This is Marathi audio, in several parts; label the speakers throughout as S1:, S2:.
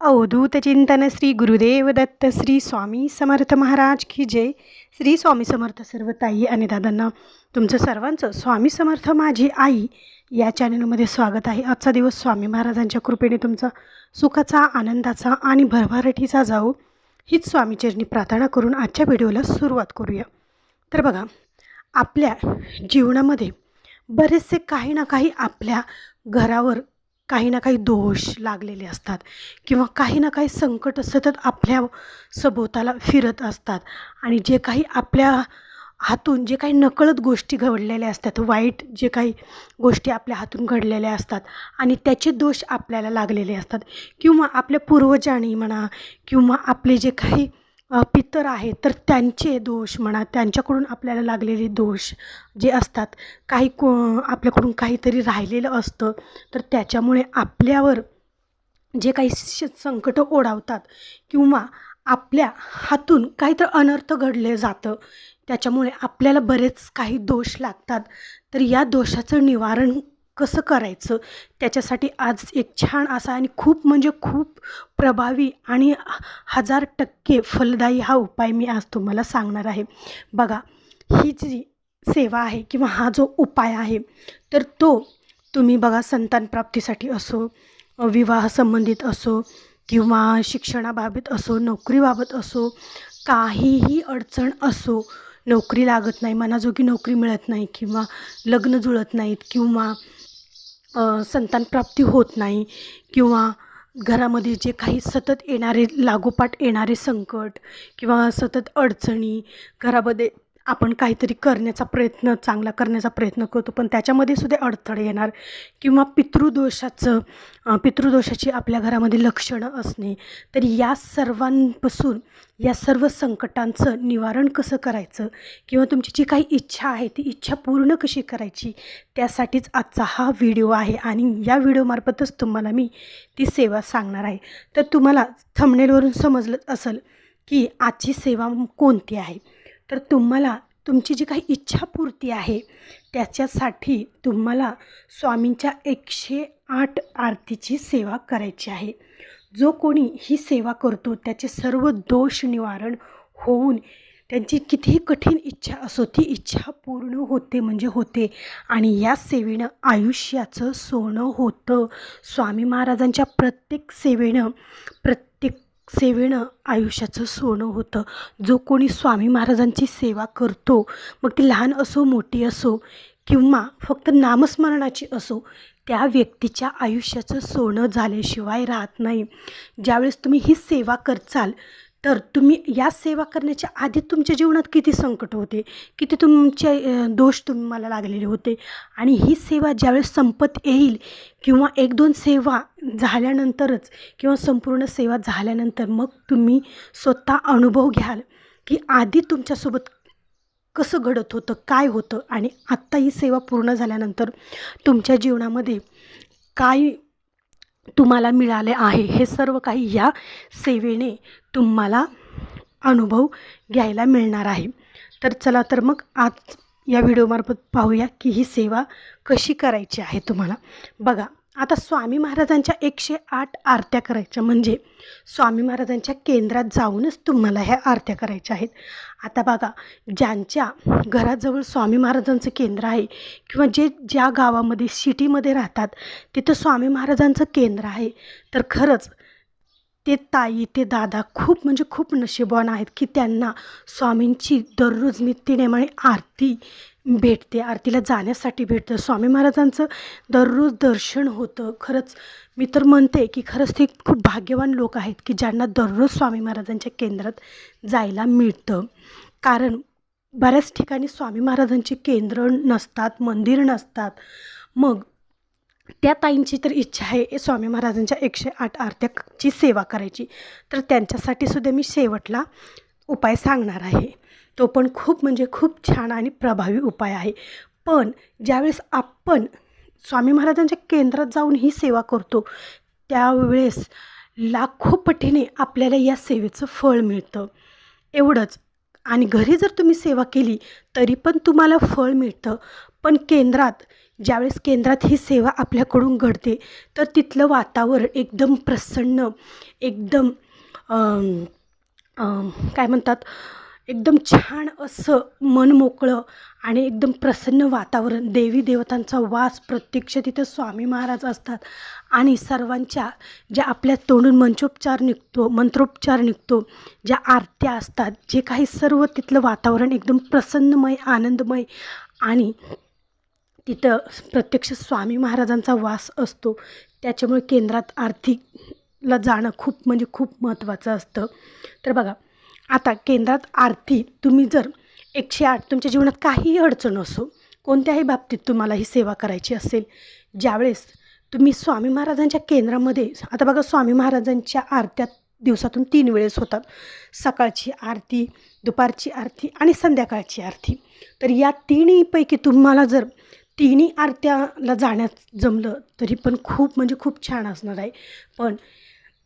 S1: अवधूत चिंतन श्री गुरुदेव दत्त श्री स्वामी समर्थ महाराज की जय. श्री स्वामी समर्थ सर्व ताई आणि दादांना तुमचं सर्वांचं स्वामी समर्थ माझी आई या चॅनलमध्ये स्वागत आहे. आजचा दिवस स्वामी महाराजांच्या कृपेने तुमचा सुखाचा आनंदाचा आणि भरभराटीचा जाऊ हीच स्वामीचरणी प्रार्थना करून आजच्या व्हिडिओला सुरुवात करूया. तर बघा आपल्या जीवनामध्ये बरेचसे काही ना काही आपल्या घरावर काही ना काही दोष लागलेले असतात किंवा काही ना काही संकट सतत आपल्या सभोवताला फिरत असतात. आणि जे काही आपल्या हातून जे काही नकळत गोष्टी घडलेल्या असतात वाईट जे काही गोष्टी आपल्या हातून घडलेल्या असतात आणि त्याचे दोष आपल्याला लागलेले असतात किंवा आपल्या पूर्वजांनी म्हणा किंवा आपले जे काही पितर आहेत तर त्यांचे दोष म्हणा त्यांच्याकडून आपल्याला लागलेले दोष जे असतात काही को आपल्याकडून काहीतरी राहिलेलं असतं तर त्याच्यामुळे आपल्यावर जे काही श संकटं ओढावतात किंवा आपल्या हातून काहीतरी अनर्थ घडले जातं त्याच्यामुळे आपल्याला बरेच काही दोष लागतात. तर या दोषाचं निवारण कसं करायचं? त्याच्यासाठी आज एक छान असा आणि खूप म्हणजे खूप प्रभावी आणि हजार टक्के फलदायी हा उपाय मी आज तुम्हाला सांगणार आहे. बघा ही जी सेवा आहे किंवा हा जो उपाय आहे तर तो तुम्ही बघा संतानप्राप्तीसाठी असो विवाह संबंधित असो किंवा शिक्षणाबाबत असो नोकरीबाबत असो काहीही अडचण असो नोकरी लागत नाही मनाजोगी नोकरी मिळत नाही किंवा लग्न जुळत नाहीत किंवा संतानप्राप्ती होत नाही किंवा घरामध्ये जे काही सतत येणारे लागोपाठ येणारे संकट किंवा सतत अडचणी घरामध्ये आपण काहीतरी करण्याचा प्रयत्न चांगला करण्याचा प्रयत्न करतो पण त्याच्यामध्ये सुद्धा अडथळे येणार किंवा पितृदोषाचं पितृदोषाची आपल्या घरामध्ये लक्षणं असणे. तर या सर्वांपासून या सर्व संकटांचं निवारण कसं करायचं किंवा तुमची जी काही इच्छा आहे ती इच्छा पूर्ण कशी करायची त्यासाठीच आजचा हा व्हिडिओ आहे आणि या व्हिडिओमार्फतच तुम्हाला मी ती सेवा सांगणार आहे. तर तुम्हाला थंबनेलवरून समजलं असेल की आजची सेवा कोणती आहे. तर तुम्हाला तुमची जी काही इच्छापूर्ती आहे त्याच्यासाठी तुम्हाला स्वामींच्या एकशे आठ आरतीची सेवा करायची आहे. जो कोणी ही सेवा करतो त्याचे सर्व दोष निवारण होऊन त्यांची कितीही कठीण इच्छा असो ती इच्छा पूर्ण होते म्हणजे होते. आणि या सेवेनं आयुष्याचं सोनं होतं. स्वामी महाराजांच्या प्रत्येक सेवेनं प्रत्येक सेवेनं आयुष्याचं सोनं होतं. जो कोणी स्वामी महाराजांची सेवा करतो मग ती लहान असो मोठी असो किंवा फक्त नामस्मरणाची असो त्या व्यक्तीच्या आयुष्याचं सोनं झाल्याशिवाय राहत नाही. ज्यावेळेस तुम्ही ही सेवा करचाल तर तुम्ही या सेवा करण्याच्या आधी तुमच्या जीवनात किती संकट होते? किती तुमचे दोष तुम्हाला लागलेले होते? आणि ही सेवा ज्यावेळेस संपत येईल किंवा एक दोन सेवा झाल्यानंतरच किंवा संपूर्ण सेवा झाल्यानंतर मग तुम्ही स्वतः अनुभव घ्याल की आधी तुमच्यासोबत कसं घडत होतं काय होतं? आणि आत्ता ही सेवा पूर्ण झाल्यानंतर तुमच्या जीवनामध्ये काय तुम्हाला मिळाले आहे. हे सर्व काही या सेवेने तुम्हाला अनुभव घ्यायला मिळणार आहे. तर चला तर मग आज या व्हिडिओमार्फत पाहूया की ही सेवा कशी करायची आहे तुम्हाला. बघा आता स्वामी महाराजांच्या एकशे आठ आरत्या करायच्या. म्हणजे स्वामी महाराजांच्या केंद्रात जाऊनच तुम्हाला ह्या आरत्या करायच्या आहेत. आता बघा ज्यांच्या घराजवळ स्वामी महाराजांचं केंद्र आहे किंवा जे ज्या गावामध्ये सिटीमध्ये राहतात तिथं स्वामी महाराजांचं केंद्र आहे. तर खरंच ते ताई ते दादा खूप म्हणजे खूप नशीबवान आहेत की त्यांना स्वामींची दररोज नित्यनेमाने आरती भेटते आरतीला जाण्यासाठी भेटतं. स्वामी महाराजांचं दररोज दर्शन होतं. खरंच मी तर म्हणते की खरंच ते खूप भाग्यवान लोक आहेत की ज्यांना दररोज स्वामी महाराजांच्या केंद्रात जायला मिळतं. कारण बऱ्याच ठिकाणी स्वामी महाराजांची केंद्र नसतात मंदिर नसतात. मग त्या ताईंची तर इच्छा आहे स्वामी महाराजांच्या एकशे आठ आरत्याची सेवा करायची. तर त्यांच्यासाठी सुद्धा मी शेवटला उपाय सांगणार आहे. तो पण खूप म्हणजे खूप छान आणि प्रभावी उपाय आहे. पण ज्यावेळेस आपण स्वामी महाराजांच्या केंद्रात जाऊन ही सेवा करतो त्यावेळेस लाखो पटीने आपल्याला या सेवेचं फळ मिळतं. एवढंच. आणि घरी जर तुम्ही सेवा केली तरी पण तुम्हाला फळ मिळतं. पण केंद्रात ज्यावेळेस केंद्रात ही सेवा आपल्याकडून घडते तर तिथलं वातावरण एकदम प्रसन्न एकदम काय म्हणतात एकदम छान असं मन मोकळं आणि एकदम प्रसन्न वातावरण देवी देवतांचा वास प्रत्यक्ष तिथं स्वामी महाराज असतात. आणि सर्वांच्या ज्या आपल्या तोंडून मंचोपचार निघतो मंत्रोपचार निघतो ज्या आरत्या असतात जे काही सर्व तिथलं वातावरण एकदम प्रसन्नमय आनंदमय आणि तिथं प्रत्यक्ष स्वामी महाराजांचा वास असतो. त्याच्यामुळे केंद्रात आर्थिक ला जाणं खूप म्हणजे खूप महत्त्वाचं असतं. तर बघा आता केंद्रात आरती तुम्ही जर एकशे आठ तुमच्या जीवनात काहीही अडचण असो कोणत्याही बाबतीत तुम्हाला ही सेवा करायची असेल ज्यावेळेस तुम्ही स्वामी महाराजांच्या केंद्रामध्ये आता बघा स्वामी महाराजांच्या आरत्या दिवसातून तीन वेळेस होतात. सकाळची आरती दुपारची आरती आणि संध्याकाळची आरती. तर या तिन्हीपैकी तुम्हाला जर तिन्ही आरत्याला जाण्यात जमलं तरी पण खूप म्हणजे खूप छान असणार आहे. पण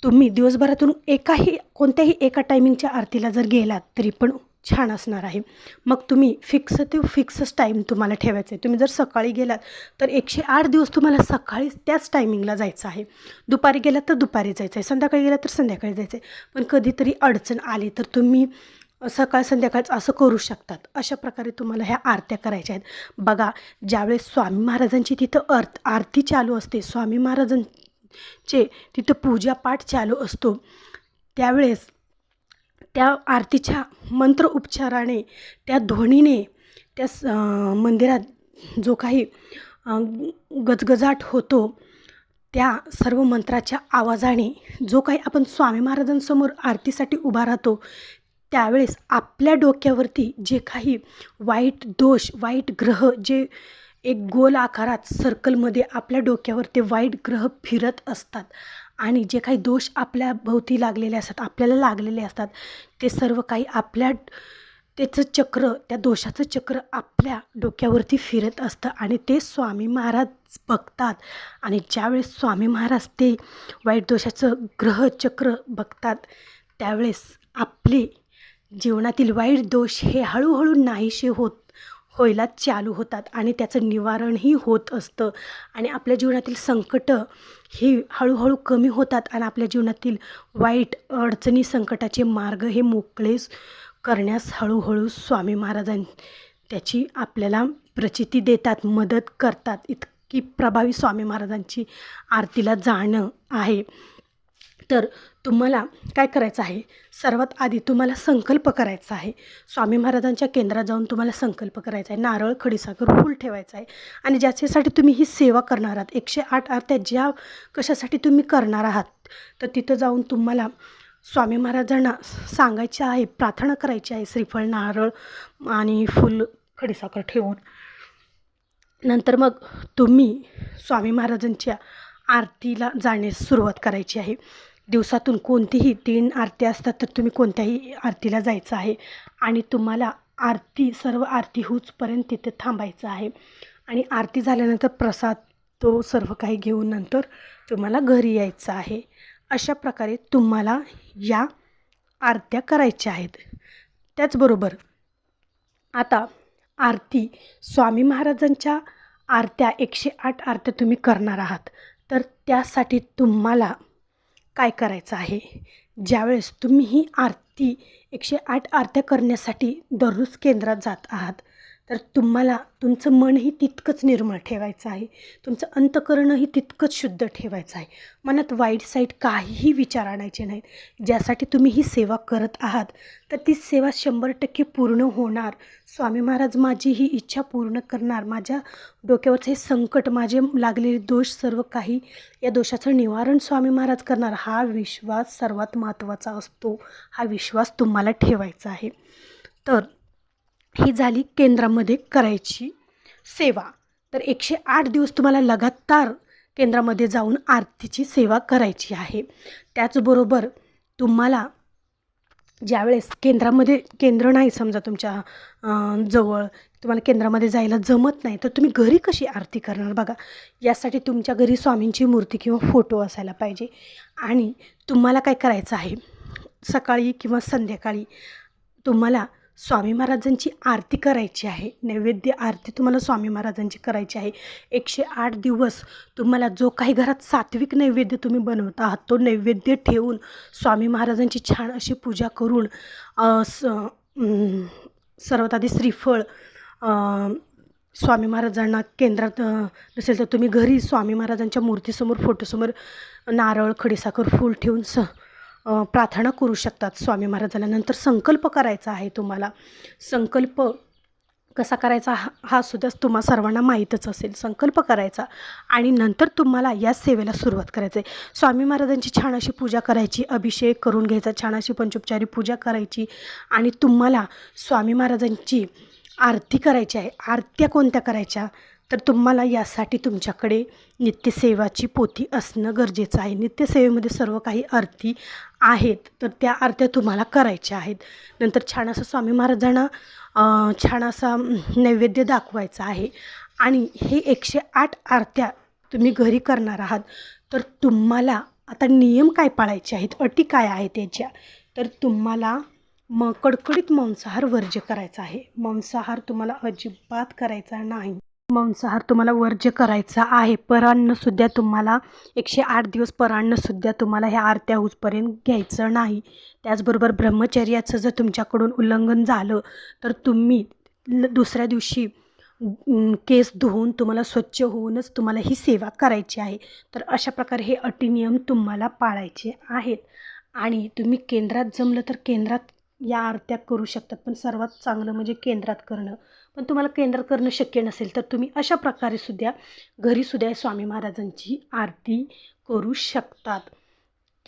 S1: तुम्ही दिवसभरातून एकाही कोणत्याही एका टायमिंगच्या आरतीला जर गेलात तरी पण छान असणार आहे. मग तुम्ही फिक्स ते फिक्सच टाईम तुम्हाला ठेवायचं आहे तुम्ही जर सकाळी गेलात तर एकशे आठ दिवस तुम्हाला सकाळी त्याच टायमिंगला जायचं आहे. दुपारी गेलात तर दुपारी जायचं आहे. संध्याकाळी गेलात तर संध्याकाळी जायचं आहे. पण कधीतरी अडचण आली तर तुम्ही सकाळ संध्याकाळच असं करू शकतात. अशा प्रकारे तुम्हाला ह्या आरत्या करायच्या आहेत. बघा ज्यावेळेस स्वामी महाराजांची तिथं अर्थ आरती चालू असते स्वामी महाराजां चे तिथं पूजापाठ चालू असतो. त्यावेळेस त्या आरतीच्या मंत्र उपचाराने त्या ध्वनीने त्या स मंदिरात जो काही गजगजाट होतो त्या सर्व मंत्राच्या आवाजाने जो काही आपण स्वामी महाराजांसमोर आरतीसाठी उभा राहतो त्यावेळेस आपल्या डोक्यावरती जे काही वाईट दोष वाईट ग्रह जे एक गोल आकारात सर्कलमध्ये आपल्या डोक्यावर ते वाईट ग्रह फिरत असतात. आणि जे काही दोष आपल्या भोवती लागलेले असतात आपल्याला लागलेले असतात ते सर्व काही आपल्या त्याचं चक्र त्या दोषाचं चक्र आपल्या डोक्यावरती फिरत असतं. आणि ते स्वामी महाराज बघतात. आणि ज्यावेळेस स्वामी महाराज ते वाईट दोषाचं ग्रहचक्र बघतात त्यावेळेस आपले जीवनातील वाईट दोष हे हळूहळू नाहीसे होत व्हायला चालू होतात आणि त्याचं निवारणही होत असतं. आणि आपल्या जीवनातील संकटं ही हळूहळू कमी होतात आणि आपल्या जीवनातील वाईट अडचणी संकटाचे मार्ग हे मोकळे करण्यास हळूहळू स्वामी महाराजां त्याची आपल्याला प्रचिती देतात मदत करतात. इतकी प्रभावी स्वामी महाराजांची आरतीला जाणं आहे. तर तुम्हाला काय करायचं आहे? सर्वात आधी तुम्हाला संकल्प करायचा आहे. स्वामी महाराजांच्या केंद्रात जाऊन तुम्हाला संकल्प करायचा आहे. नारळ खडीसाखर फूल ठेवायचं आहे. आणि ज्याच्यासाठी तुम्ही ही सेवा करणार आहात एकशे आठ आरत्या ज्या कशासाठी तुम्ही करणार आहात तर तिथं जाऊन तुम्हाला स्वामी महाराजांना सांगायचे आहे प्रार्थना करायची आहे श्रीफळ नारळ आणि फूल खडीसाखर ठेवून. नंतर मग तुम्ही स्वामी महाराजांच्या आरतीला जाण्यास सुरुवात करायची आहे. दिवसातून कोणतीही तीन आरती असतात तर तुम्ही कोणत्याही आरतीला जायचं आहे. आणि तुम्हाला आरती सर्व आरती होऊचपर्यंत तिथे थांबायचं आहे. आणि आरती झाल्यानंतर प्रसाद तो सर्व काही घेऊन नंतर तुम्हाला घरी यायचं आहे. अशा प्रकारे तुम्हाला या आरत्या करायच्या आहेत. त्याचबरोबर आता आरती स्वामी महाराजांच्या आरत्या एकशे आठ आरत्या तुम्ही करणार आहात. तर त्यासाठी तुम्हाला काय करायचं आहे? ज्यावेळेस तुम्ही ही आरती एकशे आठ आरत्या करण्यासाठी दररोज केंद्रात जात आहात तर तुम्हाला तुमचं मनही तितकंच निर्मळ ठेवायचं आहे. तुमचं अंतकरणही तितकंच शुद्ध ठेवायचं आहे. मनात वाईट साईट काहीही विचार आणायचे नाहीत. ज्यासाठी तुम्ही ही सेवा करत आहात तर ती सेवा शंभर टक्के पूर्ण होणार. स्वामी महाराज माझी ही इच्छा पूर्ण करणार. माझ्या डोक्यावरचं हे संकट माझे लागलेले दोष सर्व काही या दोषाचं निवारण स्वामी महाराज करणार. हा विश्वास सर्वात महत्त्वाचा असतो. हा विश्वास तुम्हाला ठेवायचा आहे. तर ही झाली केंद्रामध्ये करायची सेवा. तर एकशे आठ दिवस तुम्हाला लगातार केंद्रामध्ये जाऊन आरतीची सेवा करायची आहे. त्याचबरोबर तुम्हाला ज्यावेळेस केंद्रामध्ये केंद्र नाही समजा तुमच्या जवळ तुम्हाला केंद्रामध्ये जायला जमत नाही तर तुम्ही घरी कशी आरती करणार? बघा यासाठी तुमच्या घरी स्वामींची मूर्ती किंवा फोटो असायला पाहिजे. आणि तुम्हाला काय करायचं आहे? सकाळी किंवा संध्याकाळी तुम्हाला स्वामी महाराजांची आरती करायची आहे. नैवेद्य आरती तुम्हाला स्वामी महाराजांची करायची आहे. एकशे आठ दिवस तुम्हाला जो काही घरात सात्विक नैवेद्य तुम्ही बनवता आहात तो नैवेद्य ठेवून स्वामी महाराजांची छान अशी पूजा करून स सर्वात आधी श्रीफळ स्वामी महाराजांना केंद्रात नसेल तर तुम्ही घरी स्वामी महाराजांच्या मूर्तीसमोर फोटोसमोर नारळ खडीसाखर फूल ठेवून स प्रार्थना करू शकतात स्वामी महाराजांना. नंतर संकल्प करायचा आहे तुम्हाला. संकल्प कसा करायचा? हा हा सुद्धा तुम्हा सर्वांना माहीतच असेल. संकल्प करायचा आणि नंतर तुम्हाला या सेवेला सुरुवात करायचं आहे. स्वामी महाराजांची छान अशी पूजा करायची अभिषेक करून घ्यायचा छान अशी पंचोपचारी पूजा करायची आणि तुम्हाला स्वामी महाराजांची आरती करायची आहे. आरत्या कोणत्या करायच्या? तर तुम्हाला यासाठी तुमच्याकडे नित्यसेवाची पोथी असणं गरजेचं आहे. नित्यसेवेमध्ये सर्व काही आरती आहेत तर त्या आरत्या तुम्हाला करायच्या आहेत. नंतर छान असं स्वामी महाराजांना छान असा नैवेद्य दाखवायचा आहे. आणि हे एकशे आठ आरत्या तुम्ही घरी करणार आहात तर तुम्हाला आता नियम काय पाळायचे आहेत? अटी काय आहेत याच्या? तर तुम्हाला म कडकडीत मांसाहार वर्ज्य करायचा आहे. मांसाहार तुम्हाला अजिबात करायचा नाही. मांसाहार तुम्हाला वर्ज्य करायचा आहे. परान्नसुद्धा तुम्हाला एकशे आठ दिवस परान्नसुद्धा तुम्हाला ह्या आरत्या होऊसपर्यंत घ्यायचं नाही. त्याचबरोबर ब्रह्मचर्याचं जर तुमच्याकडून उल्लंघन झालं तर तुम्ही ल दुसऱ्या दिवशी केस धुवून तुम्हाला स्वच्छ होऊनच तुम्हाला ही सेवा करायची आहे. तर अशा प्रकारे हे अटी नियम तुम्हाला पाळायचे आहेत. आणि तुम्ही केंद्रात जमलं तर केंद्रात या आरत्या करू शकतात पण सर्वात चांगलं म्हणजे केंद्रात करणं. पण तुम्हाला केंद्रात करणं शक्य नसेल तर तुम्ही अशा प्रकारे सुद्धा घरीसुद्धा स्वामी महाराजांची आरती करू शकतात.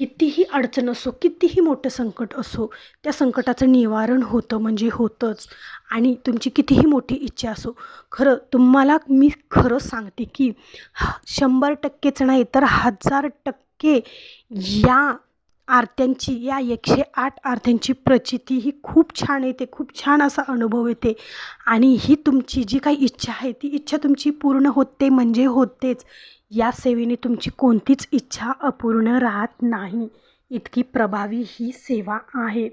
S1: कितीही अडचण असो कितीही मोठं संकट असो त्या संकटाचं निवारण होतं म्हणजे होतंच. आणि तुमची कितीही मोठी इच्छा असो खरं तुम्हाला मी खरं सांगते की हा शंभर टक्केच नाही तर हजार टक्के या आरत्यांची या एकशे आठ आरत्यांची प्रचिती ही खूप छान येते खूप छान असा अनुभव येते. आणि ही तुमची जी काही इच्छा आहे ती इच्छा तुमची पूर्ण होते म्हणजे होतेच. या सेवेने तुमची कोणतीच इच्छा अपूर्ण राहत नाही. इतकी प्रभावी ही सेवा आहे.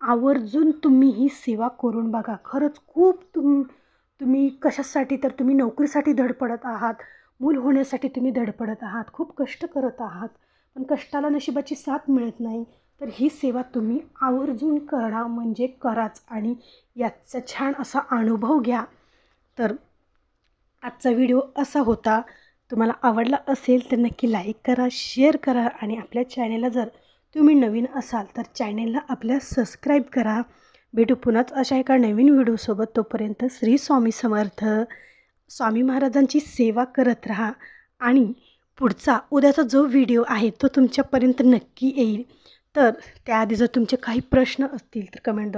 S1: आवर्जून तुम्ही ही सेवा करून बघा. खरंच खूप तुम तुम्ही कशासाठी तर तुम्ही नोकरीसाठी धडपडत आहात. मूल होण्यासाठी तुम्ही धडपडत आहात. खूप कष्ट करत आहात. पण कष्टाला नशिबाची साथ मिळत नाही. तर ही सेवा तुम्ही आवर्जून करा म्हणजे कराच आणि याचा छान असा अनुभव घ्या. तर आजचा व्हिडिओ असा होता. तुम्हाला आवडला असेल तर नक्की लाईक करा शेअर करा आणि आपल्या चॅनेलला जर तुम्ही नवीन असाल तर चॅनेलला आपल्या सबस्क्राईब करा. भेटू पुन्हाच अशा एका नवीन व्हिडिओसोबत. तोपर्यंत श्री स्वामी समर्थ. स्वामी महाराजांची सेवा करत राहा आणि पुढचा उद्याचा जो व्हिडिओ आहे तो तुमच्यापर्यंत नक्की येईल. तर त्याआधी जर तुमचे काही प्रश्न असतील तर कमेंट